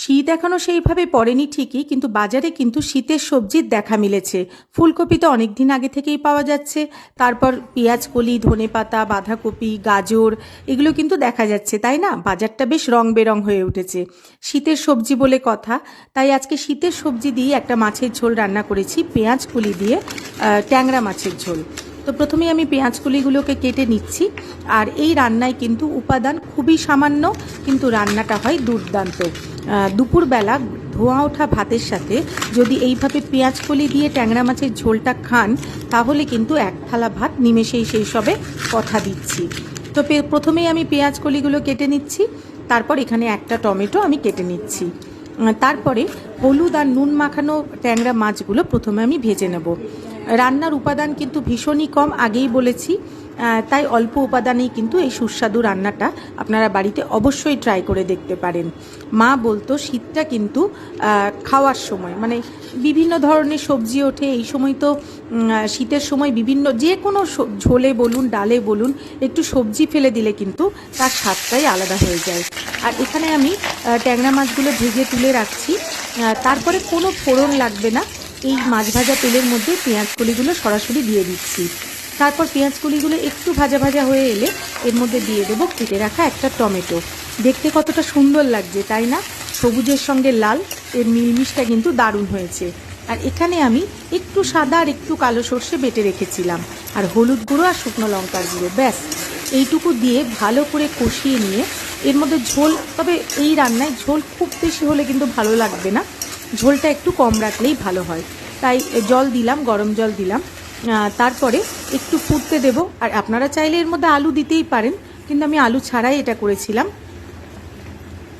শীত এখনও সেইভাবে পড়েনি ঠিকই, কিন্তু বাজারে কিন্তু শীতের সবজির দেখা মিলেছে। ফুলকপি তো অনেক দিন আগে থেকেই পাওয়া যাচ্ছে। তারপর পেঁয়াজ কলি ধনে পাতা বাঁধাকপি, গাজর, এগুলো কিন্তু দেখা যাচ্ছে, তাই না? বাজারটা বেশ রং বেরং হয়ে উঠেছে। শীতের সবজি বলে কথা, তাই আজকে শীতের সবজি দিয়ে একটা মাছের ঝোল রান্না করেছি পেঁয়াজ কলি দিয়ে ট্যাংরা মাছের ঝোল। তো প্রথমেই আমি পেঁয়াজ কলিগুলোকে কেটে নিচ্ছি, আর এই রান্নায় কিন্তু উপাদান খুবই সামান্য, কিন্তু রান্নাটা হয় দুর্দান্ত। দুপুরবেলা ধোঁয়া ওঠা ভাতের সাথে যদি এইভাবে পেঁয়াজ কলি দিয়ে ট্যাংরা মাছের ঝোলটা খান, তাহলে কিন্তু এক থালা ভাত নিমেষেই সেই সবে কথা দিচ্ছি। তো প্রথমেই আমি পেঁয়াজ কলিগুলো কেটে নিচ্ছি, তারপর এখানে একটা টমেটো আমি কেটে নিচ্ছি। তারপরে হলুদ আর নুন মাখানো ট্যাংরা মাছগুলো প্রথমে আমি ভেজে নেব। রান্নার উপাদান কিন্তু ভীষণই কম, আগেই বলেছি। তাই অল্প উপাদানেই কিন্তু এই সুস্বাদু রান্নাটা আপনারা বাড়িতে অবশ্যই ট্রাই করে দেখতে পারেন। মা বলতো, শীতটা কিন্তু খাওয়ার সময়। মানে বিভিন্ন ধরনের সবজি ওঠে, এই সময় তো শীতের সময় বিভিন্ন, যে কোনো ঝোলে বলুন, ডালে বলুন, একটু সবজি ফেলে দিলে কিন্তু তার স্বাদটাই আলাদা হয়ে যায়। আর এখানে আমি ট্যাংরা মাছগুলো ভেজে তুলে রাখছি। তারপরে কোনো ফোড়ন লাগবে না। এই মাছ ভাজা তেলের মধ্যে পেঁয়াজ কলিগুলো সরাসরি দিয়ে দিচ্ছি। তারপর পেঁয়াজ কলিগুলো একটু ভাজা ভাজা হয়ে এলে এর মধ্যে দিয়ে দেবো কেটে রাখা একটা টমেটো। দেখতে কতটা সুন্দর লাগছে, তাই না? সবুজের সঙ্গে লাল, এর মিলমিশটা কিন্তু দারুণ হয়েছে। আর এখানে আমি একটু সাদা আর একটু কালো সর্ষে বেটে রেখেছিলাম। আর হলুদ গুঁড়ো আর শুকনো লঙ্কার গুঁড়ো, ব্যাস। এইটুকু দিয়ে ভালো করে কষিয়ে নিয়ে এর মধ্যে ঝোল, তবে এই রান্নায় ঝোল খুব বেশি হলে কিন্তু ভালো লাগবে না। ঝোলটা একটু কম রাখলেই ভালো হয়। তাই জল দিলাম, গরম জল দিলাম। তারপরে একটু ফুটতে দেব। আর আপনারা চাইলে এর মধ্যে আলু দিতেই পারেন, কিন্তু আমি আলু ছাড়াই এটা করেছিলাম।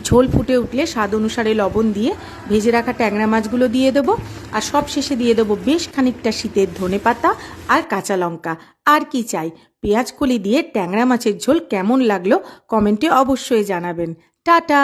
ঝোল ফুটে উঠলে স্বাদ অনুসারে লবণ দিয়ে ভেজে রাখা ট্যাংরা মাছগুলো দিয়ে দেবো। আর সব শেষে দিয়ে দেবো বেশ খানিকটা শীতের ধনে পাতা আর কাঁচা লঙ্কা। আর কি চাই? পেঁয়াজ কলি দিয়ে ট্যাংরা মাছের ঝোল কেমন লাগল কমেন্টে অবশ্যই জানাবেন। টাটা!